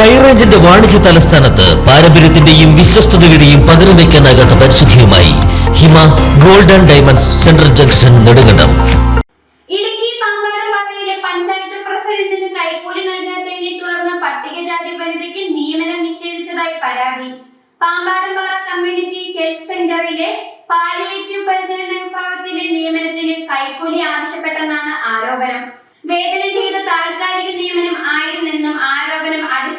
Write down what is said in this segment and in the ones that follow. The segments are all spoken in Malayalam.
ഹൈറേഞ്ചിന്റെ വാണിജ്യ തലസ്ഥാനത്ത് പാരമ്പര്യത്തിന്റെയും വിശ്വസ്തതയുടെയും പകരം വയ്ക്കാനാകാത്ത പരിശുദ്ധിയുമായി Hima golden diamonds central junction Nedumkandam. Idukki panchayat നിഷേധിച്ചതായി പരാതി. കമ്മ്യൂണിറ്റി ഹെൽത്ത് ആവശ്യപ്പെട്ടെന്നാണ് ആരോപണം. വേതനരഹിത താൽക്കാലിക നിയമനം ആയിരുന്നെന്നും ആരോപണം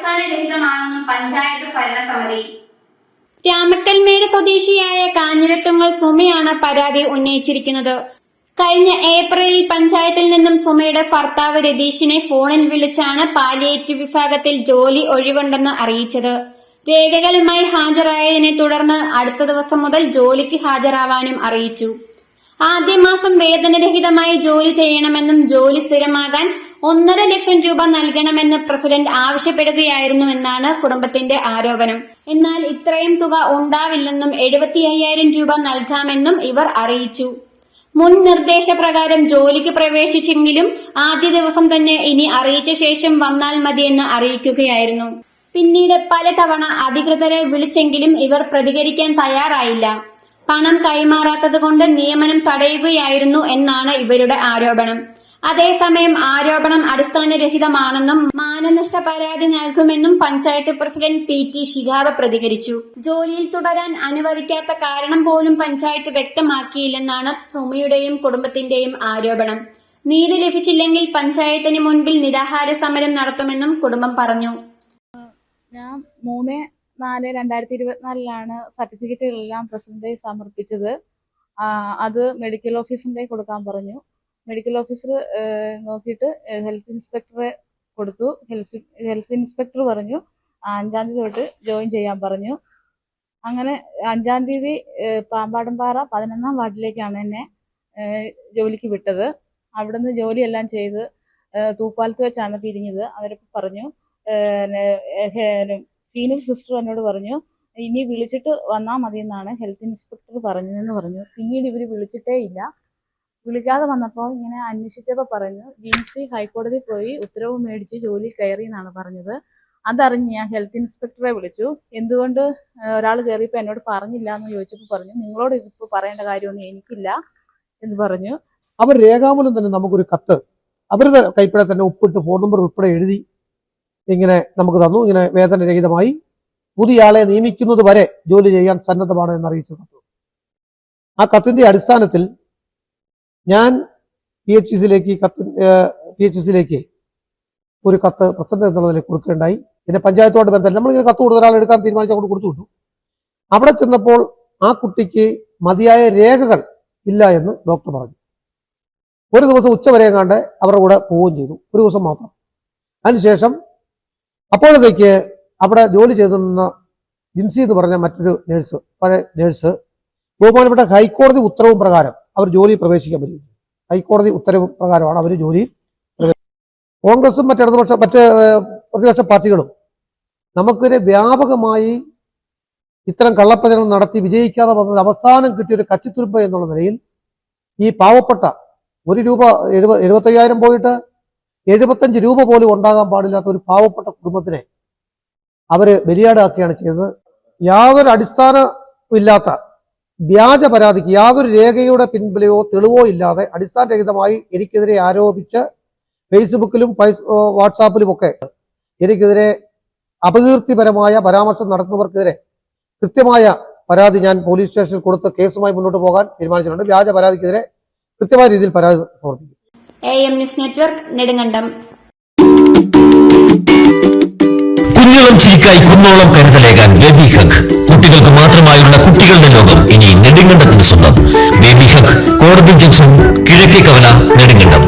അടിസ്ഥാനരഹിതമാണെന്നും പഞ്ചായത്ത് ഭരണസമിതി. രാമക്കൽമേട് സ്വദേശിയായ കാഞ്ഞിരത്തുങ്ങൽ സുമയാണ് പരാതി ഉന്നയിച്ചിരിക്കുന്നത്. കഴിഞ്ഞ ഏപ്രിലിൽ പഞ്ചായത്തിൽ നിന്നും സുമയുടെ ഭർത്താവ് രതീഷിനെ ഫോണിൽ വിളിച്ചാണ് പാലിയേറ്റീവ് വിഭാഗത്തിൽ ജോലി ഒഴിവുണ്ടെന്ന് അറിയിച്ചത്. രേഖകളുമായി ഹാജരായതിനെ തുടർന്ന് അടുത്ത ദിവസം മുതൽ ജോലിക്ക് ഹാജരാവാനും അറിയിച്ചു. ആദ്യ മാസം വേതനരഹിതമായി ജോലി ചെയ്യണമെന്നും ജോലി സ്ഥിരമാകാൻ ഒന്നര ലക്ഷം രൂപ നൽകണമെന്ന് പ്രസിഡന്റ് ആവശ്യപ്പെടുകയായിരുന്നു എന്നാണ് കുടുംബത്തിന്റെ ആരോപണം. എന്നാൽ ഇത്രയും തുക ഉണ്ടാവില്ലെന്നും എഴുപത്തി അയ്യായിരം രൂപ നൽകാമെന്നും ഇവർ അറിയിച്ചു. മുൻ നിർദ്ദേശപ്രകാരം ജോലിക്ക് പ്രവേശിച്ചെങ്കിലും ആദ്യ ദിവസം തന്നെ ഇനി അറിയിച്ച ശേഷം വന്നാൽ മതിയെന്ന് അറിയിക്കുകയായിരുന്നു. പിന്നീട് പലതവണ അധികൃതരെ വിളിച്ചെങ്കിലും ഇവർ പ്രതികരിക്കാൻ തയ്യാറായില്ല. പണം കൈമാറാത്തത് കൊണ്ട് നിയമനം തടയുകയായിരുന്നു എന്നാണ് ഇവരുടെ ആരോപണം. അതേസമയം ആരോപണം അടിസ്ഥാനരഹിതമാണെന്നും മാനനഷ്ട പരാതി നൽകുമെന്നും പഞ്ചായത്ത് പ്രസിഡന്റ് പി ടി ശിഖാവ പ്രതികരിച്ചു. ജോലിയിൽ തുടരാൻ അനുവദിക്കാത്ത കാരണം പോലും പഞ്ചായത്ത് വ്യക്തമാക്കിയില്ലെന്നാണ് സുമിയുടെയും കുടുംബത്തിന്റെയും ആരോപണം. നീതി ലഭിച്ചില്ലെങ്കിൽ പഞ്ചായത്തിന് മുൻപിൽ നിരാഹാര സമരം നടത്തുമെന്നും കുടുംബം പറഞ്ഞു. ഞാൻ മൂന്ന് നാല് രണ്ടായിരത്തി ഇരുപത്തിനാലിലാണ് സർട്ടിഫിക്കറ്റുകളെല്ലാം പ്രസിഡന്റ് സമർപ്പിച്ചത്. അത് മെഡിക്കൽ ഓഫീസിന്റെ കൊടുക്കാൻ പറഞ്ഞു. മെഡിക്കൽ ഓഫീസർ നോക്കിയിട്ട് ഹെൽത്ത് ഇൻസ്പെക്ടറെ കൊടുത്തു. ഹെൽത്ത് ഹെൽത്ത് ഇൻസ്പെക്ടർ പറഞ്ഞു അഞ്ചാം തീയതി തൊട്ട് ജോയിൻ ചെയ്യാൻ പറഞ്ഞു. അങ്ങനെ അഞ്ചാം തീയതി പാമ്പാടംപാറ പതിനൊന്നാം വാർഡിലേക്കാണ് എന്നെ ജോലിക്ക് വിട്ടത്. അവിടുന്ന് ജോലിയെല്ലാം ചെയ്ത് തൂപ്പാലത്ത് വെച്ചാണ് പിരിഞ്ഞത്. അവരൊക്കെ പറഞ്ഞു സീനിയർ സിസ്റ്റർ എന്നോട് പറഞ്ഞു ഇനി വിളിച്ചിട്ട് വന്നാൽ മതി എന്നാണ് ഹെൽത്ത് ഇൻസ്പെക്ടർ പറഞ്ഞതെന്ന് പറഞ്ഞു. പിന്നീട് ഇവർ വിളിച്ചിട്ടേ ഇല്ല. വിളിക്കാതെ വന്നപ്പോൾ ഇങ്ങനെ അന്വേഷിച്ചപ്പോൾ പറഞ്ഞു ജിൻസി ഹൈക്കോടതി പോയി ഉത്തരവ് മേടിച്ച് ജോലി കയറി എന്നാണ് പറഞ്ഞത്. അതറിഞ്ഞ് ഞാൻ ഹെൽത്ത് ഇൻസ്പെക്ടറെ വിളിച്ചു. എന്തുകൊണ്ട് ഒരാൾ കയറിയപ്പോൾ എന്നോട് പറഞ്ഞില്ല എന്ന് ചോദിച്ചപ്പോൾ പറഞ്ഞു നിങ്ങളോട് ഇതിപ്പോൾ പറയേണ്ട കാര്യമൊന്നും എനിക്കില്ല എന്ന് പറഞ്ഞു. അവർ രേഖാമൂലം തന്നെ നമുക്കൊരു കത്ത് അവരുടെ കൈപ്പിടെ തന്നെ ഒപ്പിട്ട് ഫോൺ നമ്പർ ഉൾപ്പെടെ എഴുതി ഇങ്ങനെ നമുക്ക് തന്നു. ഇങ്ങനെ വേതനരഹിതമായി പുതിയ ആളെ നിയമിക്കുന്നത് വരെ ജോലി ചെയ്യാൻ സന്നദ്ധമാണ് എന്ന് അറിയിച്ച കത്ത്. ആ കത്തിന്റെ അടിസ്ഥാനത്തിൽ ഞാൻ പി എച്ച് സിയിലേക്ക് കത്ത് പി എച്ച് സിയിലേക്ക് ഒരു കത്ത് പ്രസിഡന്റ് എന്നുള്ള നിലയിൽ കൊടുക്കേണ്ടായി പിന്നെ പഞ്ചായത്തോട് ബന്ധം നമ്മളിങ്ങനെ കത്ത് കൊടുത്ത ഒരാൾ എടുക്കാൻ തീരുമാനിച്ച കൊണ്ട് കൊടുത്തു വിട്ടു. അവിടെ ചെന്നപ്പോൾ ആ കുട്ടിക്ക് മതിയായ രേഖകൾ ഇല്ല എന്ന് ഡോക്ടർ പറഞ്ഞു. ഒരു ദിവസം ഉച്ചവരെ കണ്ട് അവരുടെ കൂടെ പോവുകയും ചെയ്തു. ഒരു ദിവസം മാത്രം. അതിനുശേഷം അപ്പോഴത്തേക്ക് അവിടെ ജോലി നിന്ന ജിൻസി എന്ന് പറഞ്ഞ മറ്റൊരു നേഴ്സ് പഴയ നേഴ്സ് ബഹുമാനപ്പെട്ട ഹൈക്കോടതി ഉത്തരവും പ്രകാരം അവർ ജോലിയിൽ പ്രവേശിക്കാൻ പറ്റും ഹൈക്കോടതി ഉത്തരവ് പ്രകാരമാണ് അവർ ജോലിയിൽ കോൺഗ്രസും കോൺഗ്രസും മറ്റിടതുപക്ഷ മറ്റ് പ്രതിപക്ഷ പാർട്ടികളും നമുക്കൊരു വ്യാപകമായി ഇത്തരം കള്ളപ്രചരണം നടത്തി വിജയിക്കാതെ വന്നത് അവസാനം കിട്ടിയ ഒരു കച്ചിത്തുരുമ്പ് എന്നുള്ള നിലയിൽ ഈ പാവപ്പെട്ട ഒരു രൂപ എഴുപ എഴുപത്തയ്യായിരം പോയിട്ട് എഴുപത്തഞ്ച് രൂപ പോലും ഉണ്ടാകാൻ പാടില്ലാത്ത ഒരു പാവപ്പെട്ട കുടുംബത്തിനെ അവർ ബലിയാടാക്കുകയാണ് ചെയ്തത്. യാതൊരു അടിസ്ഥാനമില്ലാത്ത വ്യാജ പരാതിക്ക് യാതൊരു രേഖയുടെ പിൻബലയോ തെളിവോ ഇല്ലാതെ അടിസ്ഥാനരഹിതമായി എനിക്കെതിരെ ആരോപിച്ച് ഫേസ്ബുക്കിലും വാട്സാപ്പിലുമൊക്കെ എനിക്കെതിരെ അപകീർത്തിപരമായ പരാമർശം നടത്തുന്നവർക്കെതിരെ കൃത്യമായ പരാതി ഞാൻ പോലീസ് സ്റ്റേഷനിൽ കൊടുത്ത് കേസുമായി മുന്നോട്ട് പോകാൻ തീരുമാനിച്ചിട്ടുണ്ട്. വ്യാജ പരാതിക്കെതിരെ കൃത്യമായ രീതിയിൽ പരാതി സമർപ്പിക്കും. A M news network Nedumkandam. കുഞ്ഞോളം ചിരിക്കായി കുന്നോളം കരുതലേകാൻ ബേബി ഹഗ്. കുട്ടികൾക്ക് മാത്രമായുള്ള കുട്ടികളുടെ ലോകം ഇനി നെടുങ്കണ്ടത്തിന് സ്വന്തം. ബേബി ഹഗ് കോടതി ജംഗ്ഷൻ കിഴക്കേ കവല നെടുങ്കണ്ടം.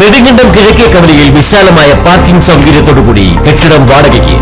നെടുങ്കണ്ടം കിഴക്കേ കവലയിൽ വിശാലമായ പാർക്കിംഗ് സൗകര്യത്തോടുകൂടി കെട്ടിടം വാടകയ്ക്ക്.